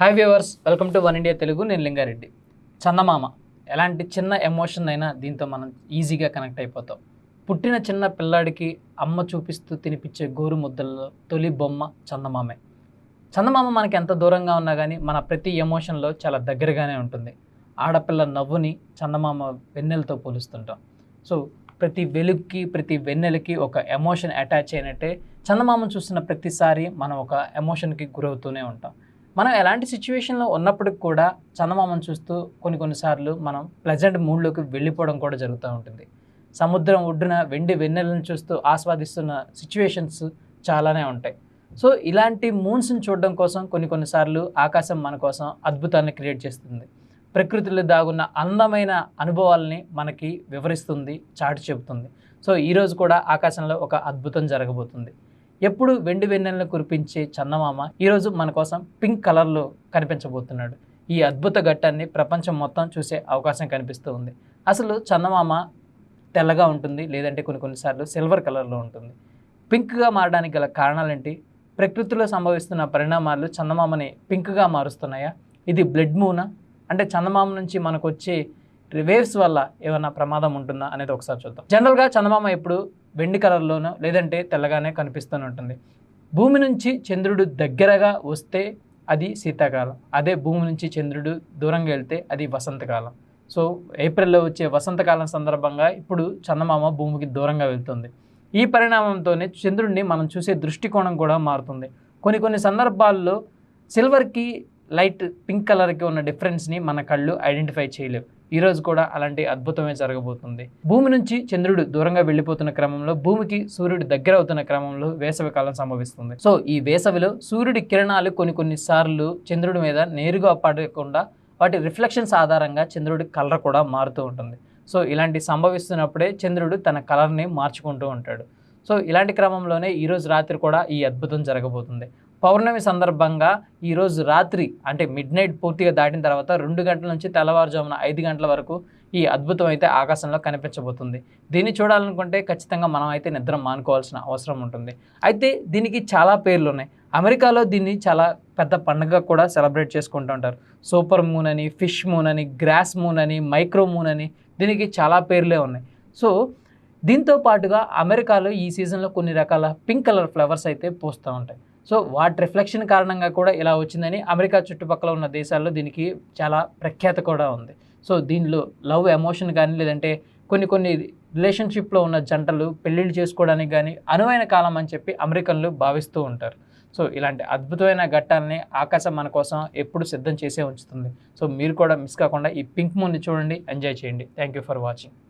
Hi viewers welcome to One India Telugu నేను లింగారెడ్డి. చందమామ ఎలాంటి చిన్న ఎమోషన్ అయినా దీంతో మనం ఈజీగా కనెక్ట్ అయిపోతాం. పుట్టిన చిన్న పిల్లాడికి అమ్మ చూపిస్తూ తినిపించే గోరు ముద్దల్లో తొలి బొమ్మ చందమామే. చందమామ మనకి ఎంత దూరంగా ఉన్నా కానీ మన ప్రతి ఎమోషన్లో చాలా దగ్గరగానే ఉంటుంది. ఆడపిల్ల నవ్వుని చందమామ వెన్నెలతో పోలుస్తుంటాం. సో ప్రతి వెలుగుకి ప్రతి వెన్నెలకి ఒక ఎమోషన్ అటాచ్ అయినట్టే చందమామను చూస్తున్న ప్రతిసారి మనం ఒక ఎమోషన్కి గురవుతూనే ఉంటాం. మనం ఎలాంటి సిచ్యువేషన్లో ఉన్నప్పటికి కూడా చందమామను చూస్తూ కొన్ని కొన్నిసార్లు మనం ప్లెజెంట్ మూడ్లోకి వెళ్ళిపోవడం కూడా జరుగుతూ ఉంటుంది. సముద్రం ఒడ్డున వెండి వెన్నెలను చూస్తూ ఆస్వాదిస్తున్న సిచ్యువేషన్స్ చాలానే ఉంటాయి. సో ఇలాంటి మూన్స్ని చూడడం కోసం కొన్ని కొన్నిసార్లు ఆకాశం మన కోసం అద్భుతాన్ని క్రియేట్ చేస్తుంది. ప్రకృతిలో దాగున్న అందమైన అనుభవాల్ని మనకి వివరిస్తుంది చాటి చెబుతుంది. సో ఈరోజు కూడా ఆకాశంలో ఒక అద్భుతం జరగబోతుంది. ఎప్పుడు వెండి వెన్నెలను కురిపించే చందమామ ఈరోజు మన కోసం పింక్ కలర్లో కనిపించబోతున్నాడు. ఈ అద్భుత ఘట్టాన్ని ప్రపంచం మొత్తం చూసే అవకాశం కనిపిస్తూ ఉంది. అసలు చందమామ తెల్లగా ఉంటుంది లేదంటే కొన్ని కొన్నిసార్లు సిల్వర్ కలర్లో ఉంటుంది. పింక్గా మారడానికి గల కారణాలేంటి? ప్రకృతిలో సంభవిస్తున్న పరిణామాలు చందమామని పింక్గా మారుస్తున్నాయా? ఇది బ్లడ్ మూనా? అంటే చందమామ నుంచి మనకు వచ్చే వేవ్స్ వల్ల ఏమైనా ప్రమాదం ఉంటుందా అనేది ఒకసారి చూద్దాం. జనరల్గా చందమామ ఎప్పుడు వెండి కలర్లోనో లేదంటే తెల్లగానే కనిపిస్తూనే ఉంటుంది. భూమి నుంచి చంద్రుడు దగ్గరగా వస్తే అది శీతాకాలం. అదే భూమి నుంచి చంద్రుడు దూరంగా వెళ్తే అది వసంతకాలం. సో ఏప్రిల్లో వచ్చే వసంతకాలం సందర్భంగా ఇప్పుడు చందమామ భూమికి దూరంగా వెళ్తుంది. ఈ పరిణామంతోనే చంద్రుడిని మనం చూసే దృష్టికోణం కూడా మారుతుంది. కొన్ని కొన్ని సందర్భాల్లో సిల్వర్కి లైట్ పింక్ కలర్కి ఉన్న డిఫరెన్స్ని మన కళ్ళు ఐడెంటిఫై చేయలేవు. ఈరోజు కూడా అలాంటి అద్భుతమే జరగబోతుంది. భూమి నుంచి చంద్రుడు దూరంగా వెళ్ళిపోతున్న క్రమంలో భూమికి సూర్యుడు దగ్గర అవుతున్న క్రమంలో వేసవి కాలం సంభవిస్తుంది. సో ఈ వేసవిలో సూర్యుడి కిరణాలు కొన్ని కొన్ని సార్లు చంద్రుడి మీద నేరుగా పడకుండా వాటి రిఫ్లెక్షన్స్ ఆధారంగా చంద్రుడి కలర్ కూడా మారుతూ ఉంటుంది. సో ఇలాంటి సంభవిస్తున్నప్పుడే చంద్రుడు తన కలర్ని మార్చుకుంటూ ఉంటాడు. సో ఇలాంటి క్రమంలోనే ఈరోజు రాత్రి కూడా ఈ అద్భుతం జరగబోతుంది. పౌర్ణమి సందర్భంగా ఈరోజు రాత్రి అంటే మిడ్ నైట్ పూర్తిగా దాటిన తర్వాత రెండు గంటల నుంచి తెల్లవారుజామున ఐదు గంటల వరకు ఈ అద్భుతం అయితే ఆకాశంలో కనిపించబోతుంది. దీన్ని చూడాలనుకుంటే ఖచ్చితంగా మనం అయితే నిద్ర మానుకోవాల్సిన అవసరం ఉంటుంది. అయితే దీనికి చాలా పేర్లు ఉన్నాయి. అమెరికాలో దీన్ని చాలా పెద్ద పండుగ కూడా సెలబ్రేట్ చేసుకుంటూ ఉంటారు. సూపర్ మూన్ అని ఫిష్ మూన్ అని గ్రాస్ మూన్ అని మైక్రో మూన్ అని దీనికి చాలా పేర్లే ఉన్నాయి. సో దీంతో పాటుగా అమెరికాలో ఈ సీజన్లో కొన్ని రకాల పింక్ కలర్ ఫ్లవర్స్ అయితే పూస్తూ ఉంటాయి. సో వాటి రిఫ్లెక్షన్ కారణంగా కూడా ఇలా వచ్చిందని అమెరికా చుట్టుపక్కల ఉన్న దేశాల్లో దీనికి చాలా ప్రఖ్యాత కూడా ఉంది. సో దీనిలో లవ్ ఎమోషన్ కానీ లేదంటే కొన్ని కొన్ని రిలేషన్షిప్లో ఉన్న జంటలు పెళ్ళిళ్ళు చేసుకోవడానికి కానీ అనువైన కాలం అని చెప్పి అమెరికన్లు భావిస్తూ ఉంటారు. సో ఇలాంటి అద్భుతమైన ఘట్టాలని ఆకాశం మన కోసం ఎప్పుడు సిద్ధం చేసే ఉంచుతుంది. సో మీరు కూడా మిస్ కాకుండా ఈ పింక్ మూన్ని చూడండి ఎంజాయ్ చేయండి. Thank you for watching